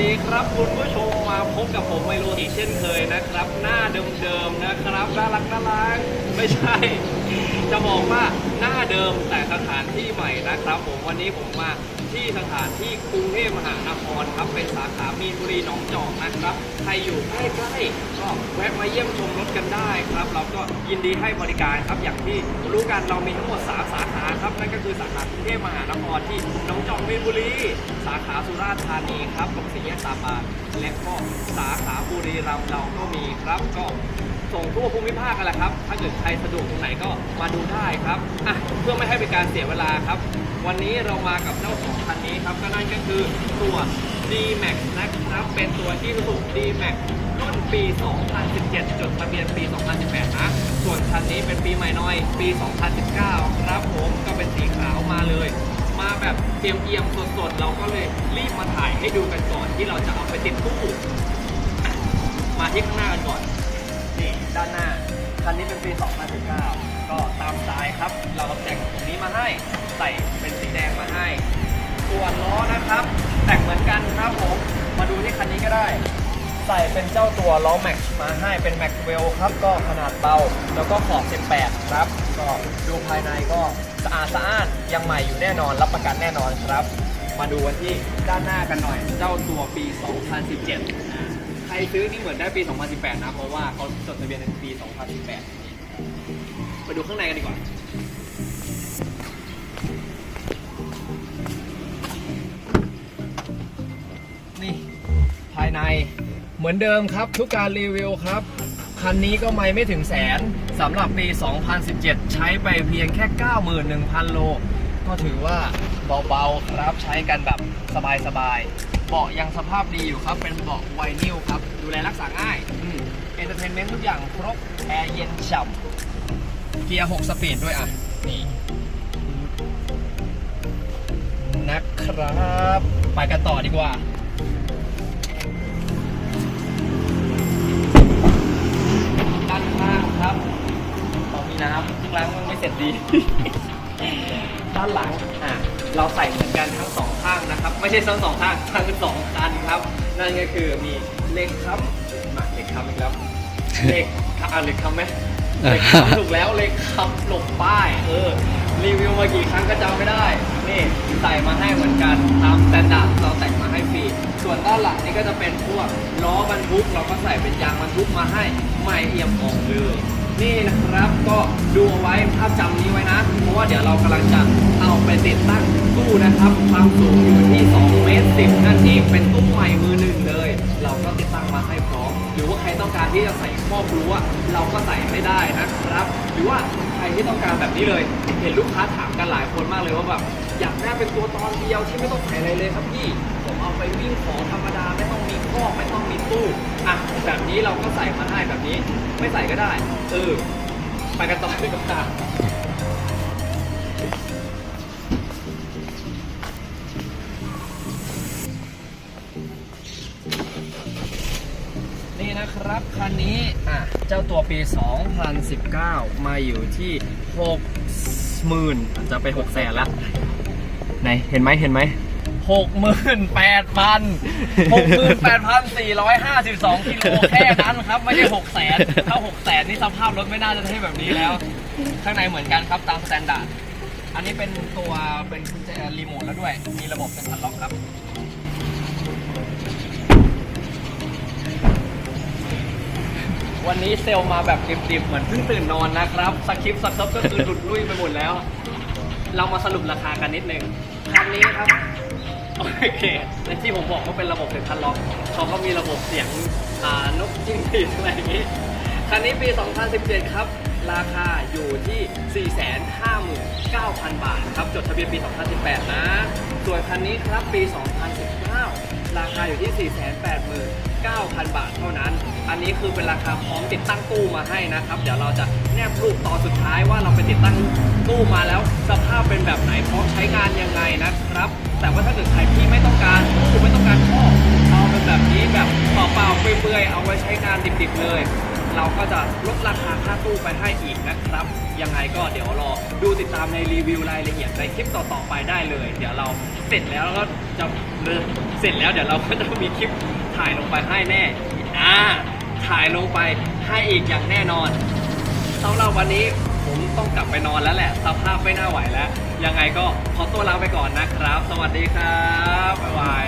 ดีครับคุณผู้ชมมาพบกับผมไมโลอีกเช่นเคยนะครับ หน้าเดิมๆนะครับน่ารักน่ารักไม่ใช่ จะบอกว่าหน้าเดิมแต่สถานที่ใหม่นะครับ ผมวันนี้ผมมา ที่สถานที่กรุงเทพมหานครครับเป็นสาขามีนบุรีหนองจอกนะครับใครอยู่ใกล้ๆก็แวะมาเยี่ยมชมรถกันได้ครับเราก็ยินดีให้บริการครับอย่างที่รู้กันเรามีทั้งหมดสามสาขาครับนั่นก็คือสาขากรุงเทพมหานครที่หนองจอกมีนบุรี สาขาสุราษฎร์ธานีครับตรงสี่แยกตาปานและก็สาขาบุรีรัมย์เราก็มีครับก็ส่งทั่วภูมิภาคกันแหละครับ ถ้าเกิดใครสะดวกตรงไหนก็มาดูได้ครับอะเพื่อไม่ให้เป็นการเสียเวลาครับ วันนี้เรามากับเจ้าของคันนี้ครับก็นั่นก็คือตัว D-Max นะครับเป็นตัวที่สุด D-Max รุ่นปี 2017 จดทะเบียนปี 2018 นะ ส่วนคันนี้เป็นปีใหม่น้อย ปี 2019 ครับผมก็เป็นสีขาวมาเลย มาแบบเตรียมเอียมสดๆ เราก็เลยรีบมาถ่ายให้ดูกันก่อนที่เราจะเอาไปติดตู้มาที่ข้างหน้ากันก่อน นี่ด้านหน้า คันนี้เป็นปี 2019 ก็ตามสไตล์ครับ เราแต่งตรงนี้มาให้ใส่เป็น ส่วนล้อนะครับ แต่งเหมือนกันครับผมมาดูที่คันนี้ก็ได้ ใส่เป็นเจ้าตัวล้อแม็กมาให้เป็นแม็กเวลครับก็ขนาดเบา แล้วก็ขอบ 18 ครับ ก็ดูภายในก็สะอาดสะอ้านยังใหม่อยู่แน่นอนรับประกันแน่นอนครับ มาดูกันที่ด้านหน้ากันหน่อย เจ้าตัวปี 2017 ใครซื้อนี่เหมือนได้ปี 2018 นะ เพราะว่าเขาจดทะเบียนในปี 2018 ไปดูข้างในกันดีกว่า ใน เหมือนเดิมครับทุกการรีวิวครับ คันนี้ก็ไม่ไม่ถึงแสนสำหรับปี 2017 ใช้ไปเพียงแค่ 91,000 โล ก็ถือว่าเบาๆครับใช้กันแบบสบายๆเบาะยังสภาพดีอยู่ครับ เป็นเบาะไวนิลครับ ดูแลรักษาง่ายเอนเตอร์เทนเมนต์ทุกอย่างครบแอร์เย็นฉ่ำเกียร์ 6 สปีดด้วยอะ นี่นะครับ ไปกันต่อดีกว่า ร็จดี ด้านหลังอะเราใส่เหมือนกันทั้งสองข้างนะครับ ไม่ใช่ทั้งสองข้างทั้งสองคันครับ นั่นก็คือมีเหล็กครับมาเหล็กคำอีกแล้วเหล็กอะเหล็กคำไหมเหล็กคำถูกแล้วเหล็กคำหลบป้ายเออรีวิวมากี่ครั้งก็จำไม่ได้ นี่ใส่มาให้เหมือนกันตามสแตนดาร์ดเราแต่งมาให้ฟรี ส่วนด้านหลังนี่ก็จะเป็นพวกล้อบรรทุกเราก็ใส่เป็นยางบรรทุกมาให้ไม่เอี่ยมออกเลย นี่นะครับก็ดูเอาไว้ภาพจำนี้ไว้นะ เพราะว่าเดี๋ยวเรากำลังจะเอาไปติดตั้งตู้นะครับ ความสูงอยู่ที่2เมตร10นั่นเองเป็นตู้ใหม่มือหนึ่งเลย เราก็ติดตั้งมาให้พร้อม หรือว่าใครต้องการที่จะใส่ครอบรั้วเราก็ใส่ให้ได้นะครับ หรือว่าใครที่ต้องการแบบนี้เลย เห็นลูกค้าถามกันหลายคนมากเลยว่าแบบอยากได้เป็นตัวตอนเดียวที่ไม่ต้องใส่อะไรเลยครับพี่ เอาไปวิ่งของธรรมดาไม่ต้องมีครอไม่ต้องมีตู้อะแบบนี้เราก็ใส่มาให้แบบนี้ ไม่ใส่ก็ได้เออไปกันต่อเลยกับตานี่นะครับคันนี้อะเจ้าตัวปี 2019 มาอยู่ที่60,000จะไป6แสนละไหนเห็นไหมเห็นไหม หกหมื่นแปดพันหกหมื่นแปดพันสี่ร้อยห้าสิบสองกิโลแค่นั้นครับ ไม่ใช่หกแสนถ้าหกแสนนี่สภาพรถไม่น่าจะเท่แบบนี้แล้ว ข้างในเหมือนกันครับตามสแตนดาร์ดอันนี้เป็นตัวเป็นกุญแจรีโมทแล้วด้วย มีระบบเป็นพันล็อกครับวันนี้เซลล์มาแบบดิบๆ เหมือนเพิ่งตื่นนอนนะครับ สคริปต์สคริปต์ก็คือหลุดลุ่ยไปหมดแล้ว เรามาสรุปราคากันนิดนึงคันนี้ครับ โอเคในที่ผมบอกว่าเป็นระบบเซ็นพัลล็อกเขาก็มีระบบเสียงนกจิ้งหรีดอะไรอย่างนี้ คันนี้ปี 2017 ครับ ราคาอยู่ที่ 459,000 บาทครับ จดทะเบียนปี 2018 นะ ส่วนคันนี้ครับปี 2019 ราคาอยู่ที่ 489,000 บาทเท่านั้น อันนี้คือเป็นราคาพร้อมติดตั้งตู้มาให้นะครับ เดี๋ยวเราจะแนบรูปตอนสุดท้ายว่าเราไปติดตั้งตู้มาแล้ว สภาพเป็นแบบไหนพร้อมใช้งานยังไงนะครับ แต่ว่าถ้าเกิดใครที่ไม่ต้องการตู้ไม่ต้องการข้อเอาเป็นแบบนี้แบบเปล่าๆเปื่อยๆเอาไว้ใช้งานดิบๆเลยเราก็จะลดราคาค่าตู้ไปให้อีกนะครับ ยังไงก็เดี๋ยวรอดูติดตามในรีวิวรายละเอียดในคลิปต่อๆไปได้เลย เดี๋ยวเราเสร็จแล้วก็ จะเสร็จแล้วเดี๋ยวเราก็จะมีคลิปถ่ายลงไปให้แน่ อ่า ถ่ายลงไปให้อีกอย่างแน่นอนสำหรับวันนี้ผมต้องกลับไปนอนแล้วแหละ สภาพไม่น่าไหวแล้ว ยังไงก็ขอตัวลาไปก่อนนะครับ สวัสดีครับ บ๊ายบาย